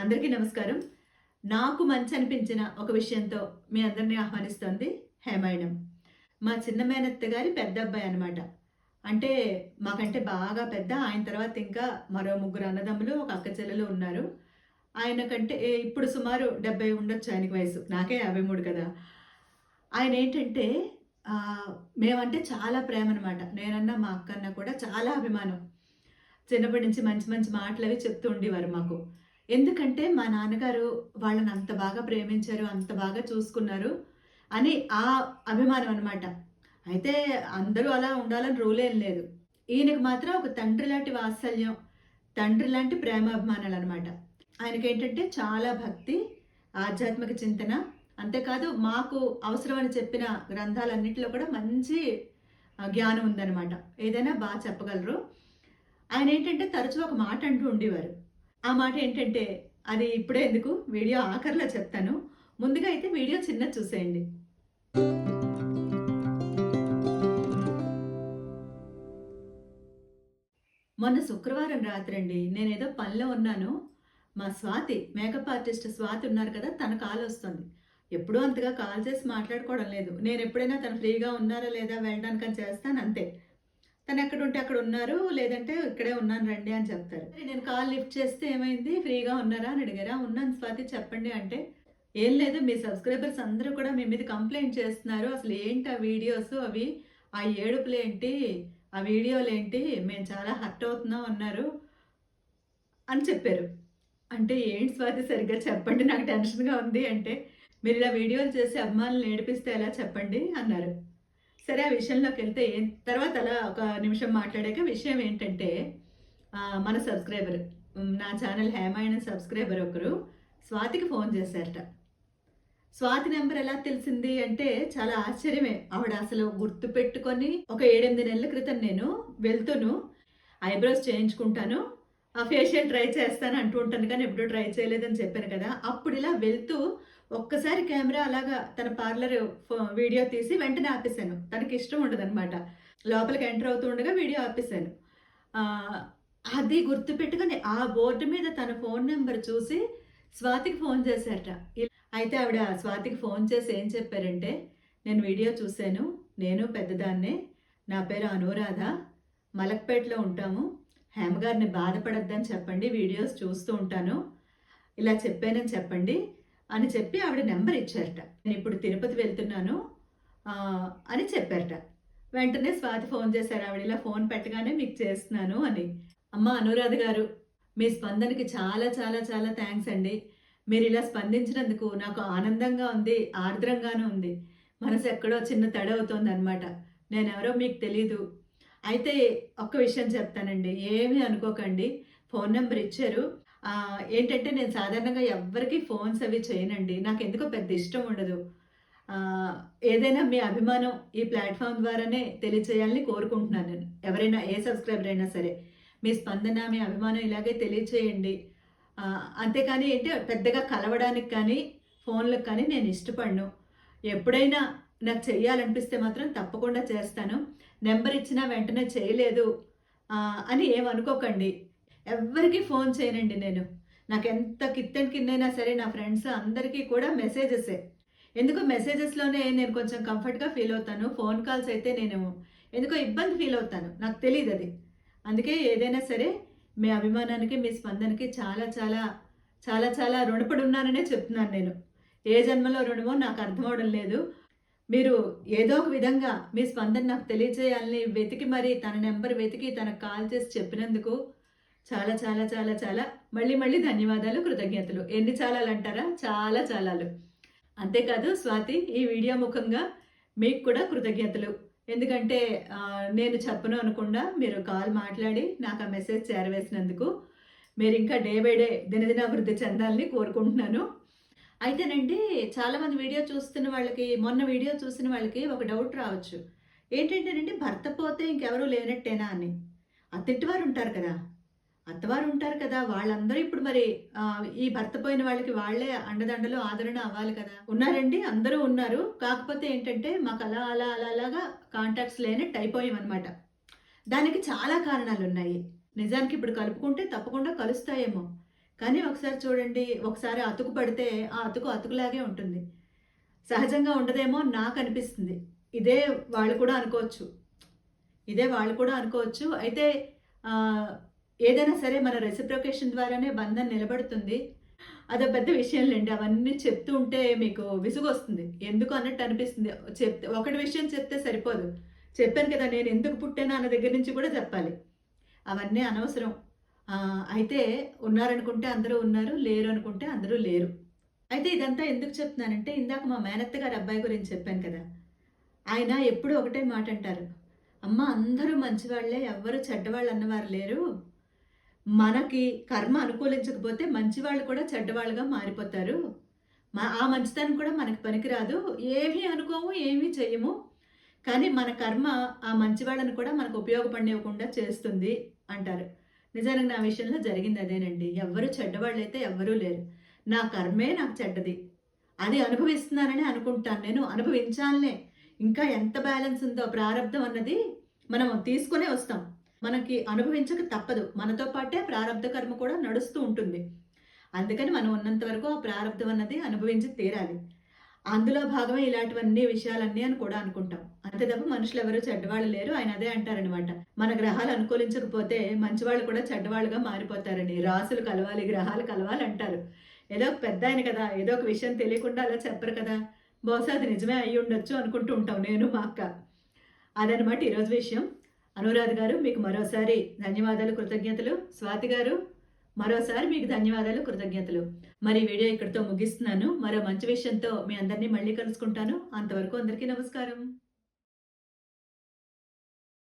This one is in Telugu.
అందరికీ నమస్కారం. నాకు మంచి అనిపించిన ఒక విషయంతో మీ అందరినీ ఆహ్వానిస్తోంది హేమాయణం. మా చిన్న మేనత్త గారి పెద్ద అబ్బాయి అనమాట అంటే మాకంటే బాగా పెద్ద ఆయన తర్వాత ఇంకా మరో ముగ్గురు అన్నదమ్ములు ఒక అక్క చెల్లెలు ఉన్నారు. ఆయన కంటే ఇప్పుడు సుమారు డెబ్బై ఉండొచ్చు ఆయనకి వయసు. నాకే యాభై మూడు కదా. ఆయన ఏంటంటే మేమంటే చాలా ప్రేమ అనమాట నేనన్నా మా అక్కన్న కూడా చాలా అభిమానం. చిన్నప్పటి నుంచి మంచి మంచి మాటలు అవి చెప్తూ ఉండేవారు మాకు. ఎందుకంటే మా నాన్నగారు వాళ్ళని అంత బాగా ప్రేమించారు అంత బాగా చూసుకున్నారు అని ఆ అభిమానం అనమాట అయితే అందరూ అలా ఉండాలని రూల్ ఏం లేదు. ఈయనకు మాత్రం ఒక తండ్రి లాంటి వాత్సల్యం తండ్రి లాంటి ప్రేమ అభిమానాలు అనమాట ఆయనకి ఏంటంటే చాలా భక్తి ఆధ్యాత్మిక చింతన అంతేకాదు మాకు అవసరమని చెప్పిన గ్రంథాలన్నింటిలో కూడా మంచి జ్ఞానం ఉందన్నమాట. ఏదైనా బాగా చెప్పగలరు. ఆయన ఏంటంటే తరచూ ఒక మాట అంటూ ఉండేవారు. ఆ మాట ఏంటంటే అది ఇప్పుడే ఎందుకు? వీడియో ఆఖరిలో చెప్తాను. ముందుగా అయితే వీడియో చిన్న చూసేయండి. మొన్న శుక్రవారం రాత్రండి నేనేదో పనిలో ఉన్నాను. మా స్వాతి మేకప్ ఆర్టిస్ట్ స్వాతి ఉన్నారు కదా తన కాల్ వస్తుంది. ఎప్పుడూ అంతగా కాల్ చేసి మాట్లాడుకోవడం లేదు. నేను ఎప్పుడైనా తను ఫ్రీగా ఉన్నారా లేదా వెళ్ళడానికని చేస్తాను అంతే. తను ఎక్కడ ఉంటే అక్కడ ఉన్నారు లేదంటే ఇక్కడే ఉన్నాను రండి అని చెప్తారు. నేను కాల్ లిఫ్ట్ చేస్తే ఏమైంది? ఫ్రీగా ఉన్నారా అని అడిగారా? ఉన్నాను స్వాతి చెప్పండి అంటే ఏం లేదు మీ సబ్స్క్రైబర్స్ అందరూ కూడా మీ మీద కంప్లైంట్ చేస్తున్నారు. అసలు ఏంటి ఆ వీడియోస్ అవి? ఆ ఏడుపులు ఏంటి? ఆ వీడియోలు ఏంటి? మేము చాలా హర్ట్ అవుతున్నాం అన్నారు అని చెప్పారు. అంటే ఏంటి స్వాతి సరిగ్గా చెప్పండి నాకు టెన్షన్గా ఉంది అంటే మీరు ఇలా వీడియోలు చేసి అభిమానులు ఏడిపిస్తే ఎలా చెప్పండి? అన్నారు. సరే ఆ విషయంలోకి వెళ్తే తర్వాత అలా ఒక నిమిషం మాట్లాడాక విషయం ఏంటంటే మన సబ్స్క్రైబర్ నా ఛానల్ హేమాయణ సబ్స్క్రైబర్ ఒకరు స్వాతికి ఫోన్ చేశారట. స్వాతి నెంబర్ ఎలా తెలిసింది అంటే చాలా ఆశ్చర్యమే. ఆవిడ అసలు గుర్తు పెట్టుకొని ఒక ఏడెనిమిది నెలల క్రితం నేను వెళ్తును ఐబ్రోస్ చేయించుకుంటాను ఆ ఫేషియల్ ట్రై చేస్తాను అంటూ ఉంటాను కానీ ఎప్పుడూ ట్రై చేయలేదని చెప్పాను కదా. అప్పుడు ఇలా వెళ్తూ ఒక్కసారి కెమెరా అలాగా తన పార్లర్ వీడియో తీసి వెంటనే ఆపేశాను. తనకి ఇష్టం ఉండదనమాట లోపలికి ఎంటర్ అవుతూ ఉండగా వీడియో ఆపేశాను. అది గుర్తుపెట్టుకొని ఆ బోర్డు మీద తన ఫోన్ నెంబర్ చూసి స్వాతికి ఫోన్ చేశారట. అయితే ఆవిడ స్వాతికి ఫోన్ చేసి ఏం చెప్పారంటే నేను వీడియో చూశాను. నేను పెద్దదాన్నే. నా పేరు అనురాధ. మలక్పేటలో ఉంటాము. హేమగారిని బాధపడద్దని చెప్పండి. వీడియోస్ చూస్తూ ఉంటాను. ఇలా చెప్పానని చెప్పండి. అని చెప్పి ఆవిడ నెంబర్ ఇచ్చారట. నేను ఇప్పుడు తిరుపతి వెళ్తున్నాను అని చెప్పారట. వెంటనే స్వాతి ఫోన్ చేశారు ఆవిడ. ఇలా ఫోన్ పెట్టగానే మీకు చేస్తున్నాను అని. అమ్మ అనురాధ గారు మీ స్పందనకి చాలా చాలా చాలా థ్యాంక్స్ అండి. మీరు ఇలా స్పందించినందుకు నాకు ఆనందంగా ఉంది ఆర్ద్రంగానూ ఉంది. మనసు ఎక్కడో చిన్న తడ అవుతోంది అనమాట నేనెవరో మీకు తెలీదు. అయితే ఒక్క విషయం చెప్తానండి. ఏమీ అనుకోకండి. ఫోన్ నెంబర్ ఇచ్చారు. ఏంటంటే నేను సాధారణంగా ఎవ్వరికి ఫోన్స్ అవి చేయనండి. నాకు ఎందుకో పెద్ద ఇష్టం ఉండదు. ఏదైనా మీ అభిమానం ఈ ప్లాట్ఫామ్ ద్వారానే తెలియచేయాలని కోరుకుంటున్నాను నేను. ఎవరైనా ఏ సబ్స్క్రైబర్ అయినా సరే. మీ స్పందన మీ అభిమానం ఇలాగే తెలియచేయండి. అంతేకాని ఏంటి పెద్దగా కలవడానికి కానీ ఫోన్లకు కానీ నేను ఇష్టపడను. ఎప్పుడైనా నాకు చేయాలనిపిస్తే మాత్రం తప్పకుండా చేస్తాను. నెంబర్ ఇచ్చినా వెంటనే చేయలేదు. అని ఏమనుకోకండి. ఎవరికి ఫోన్ చేయనండి నేను. నాకు ఎంత కిత్తెన్ కిందైనా సరే నా ఫ్రెండ్స్ అందరికీ కూడా మెసేజెసే. ఎందుకో మెసేజెస్లోనే నేను కొంచెం కంఫర్ట్గా ఫీల్ అవుతాను. ఫోన్ కాల్స్ అయితే నేను ఎందుకో ఇబ్బంది ఫీల్ అవుతాను. నాకు తెలియదు అది. అందుకే ఏదైనా సరే మీ అభిమానానికి మీ స్పందనకి చాలా చాలా చాలా చాలా రుణపడి ఉన్నాననే చెప్తున్నాను నేను. ఏ జన్మలో రుణమో నాకు అర్థం అవడం లేదు. మీరు ఏదో ఒక విధంగా మీ స్పందన నాకు తెలియజేయాలని వెతికి మరి తన నెంబర్ వెతికి తనకు కాల్ చేసి చెప్పినందుకు చాలా చాలా చాలా చాలా. మళ్ళీ మళ్ళీ ధన్యవాదాలు కృతజ్ఞతలు. ఎన్ని చాలాలు అంటారా? చాలా చాలాలు. అంతేకాదు స్వాతి ఈ వీడియో ముఖంగా మీకు కూడా కృతజ్ఞతలు. ఎందుకంటే నేను చెప్పను అనకుండా మీరు కాల్ మాట్లాడి నాకు ఆ మెసేజ్ చేరవేసినందుకు మీరు ఇంకా డే బై డే దినదినాభివృద్ధి చెందాలని కోరుకుంటున్నాను. అయితేనండి చాలామంది వీడియో చూస్తున్న వాళ్ళకి మొన్న వీడియో చూసిన వాళ్ళకి ఒక డౌట్ రావచ్చు. ఏంటంటేనండి భర్త పోతే ఇంకెవరూ లేనట్టేనా అని. అత్తింటివారు ఉంటారు కదా. అత్తవారు ఉంటారు కదా వాళ్ళందరూ ఇప్పుడు మరి ఈ భర్త పోయిన వాళ్ళకి వాళ్ళే అండదండలు ఆదరణ అవ్వాలి కదా. ఉన్నారండి అందరూ ఉన్నారు. కాకపోతే ఏంటంటే మాకు అలా అలా అలా అలాగా కాంటాక్ట్స్ లేనట్టు అయిపోయామన్నమాట దానికి చాలా కారణాలు ఉన్నాయి నిజానికి ఇప్పుడు కలుపుకుంటే తప్పకుండా కలుస్తాయేమో. కానీ ఒకసారి చూడండి ఒకసారి అతుకు పడితే ఆ అతుకు అతుకులాగే ఉంటుంది. సహజంగా ఉండదేమో నాకు అనిపిస్తుంది. ఇదే వాళ్ళు కూడా అనుకోవచ్చు. ఇదే వాళ్ళు కూడా అనుకోవచ్చు. అయితే ఏదైనా సరే మన రెసిప్రొకేషన్ ద్వారానే బంధం నిలబడుతుంది. అదో పెద్ద విషయం లేండి అవన్నీ చెప్తూ ఉంటే మీకు విసుగు వస్తుంది ఎందుకు అన్నట్టు అనిపిస్తుంది. చెప్తే ఒకటి విషయం చెప్తే సరిపోదు. చెప్పాను కదా నేను ఎందుకు పుట్టాను అన్న దగ్గర నుంచి కూడా చెప్పాలి. అవన్నీ అనవసరం. అయితే ఉన్నారనుకుంటే అందరూ ఉన్నారు లేరు అనుకుంటే అందరూ లేరు. అయితే ఇదంతా ఎందుకు చెప్తున్నానంటే ఇందాక మా మేనత్త గారి అబ్బాయి గురించి చెప్పాను కదా. ఆయన ఎప్పుడూ ఒకటే మాట అంటారు అమ్మ అందరూ మంచివాళ్ళే ఎవ్వరూ చెడ్డవాళ్ళు అన్నవారు లేరు. మనకి కర్మ అనుకూలించకపోతే మంచివాళ్ళు కూడా చెడ్డవాళ్ళుగా మారిపోతారు. మా ఆ మంచితనం కూడా మనకి పనికిరాదు. ఏమీ అనుకోము ఏమీ చెయ్యము. కానీ మన కర్మ ఆ మంచివాళ్ళని కూడా మనకు ఉపయోగపడివ్వకుండా చేస్తుంది అంటారు. నిజానికి నా విషయంలో జరిగింది అదేనండి. ఎవ్వరు చెడ్డవాళ్ళు అయితే ఎవ్వరూ లేరు. నా కర్మే నాకు చెడ్డది. అది అనుభవిస్తున్నానని అనుకుంటాను నేను. అనుభవించాలనే. ఇంకా ఎంత బ్యాలెన్స్ ఉందో ప్రారంధం అన్నది మనం తీసుకునే వస్తాం. మనకి అనుభవించక తప్పదు. మనతో పాటే ప్రారంధ కర్మ కూడా నడుస్తూ ఉంటుంది. అందుకని మనం ఉన్నంత వరకు ఆ ప్రారంధం అన్నది అనుభవించి తీరాలి. అందులో భాగమే ఇలాంటివన్నీ విషయాలన్నీ అని కూడా అనుకుంటాం. అంతే తప్ప మనుషులు ఎవరు చెడ్డవాళ్ళు లేరు. ఆయన అదే అంటారనమాట మన గ్రహాలు అనుకూలించకపోతే మంచివాళ్ళు కూడా చెడ్డవాళ్ళుగా మారిపోతారని. రాసులు కలవాలి గ్రహాలు కలవాలి అంటారు. ఏదో ఒక పెద్ద ఆయన కదా ఏదో ఒక విషయం తెలియకుండా అలా చెప్పరు కదా. బహుశా అది నిజమే అయి ఉండొచ్చు అనుకుంటూ ఉంటాం నేను మా అక్క. అదనమాట ఈరోజు విషయం. అనురాధ గారు మీకు మరోసారి ధన్యవాదాలు కృతజ్ఞతలు. స్వాతి గారు మరోసారి మీకు ధన్యవాదాలు కృతజ్ఞతలు. మరి వీడియో ఇక్కడితో ముగిస్తున్నాను. మరో మంచి విషయంతో మీ అందరినీ మళ్ళీ కలుసుకుంటాను. అంతవరకు అందరికీ నమస్కారం.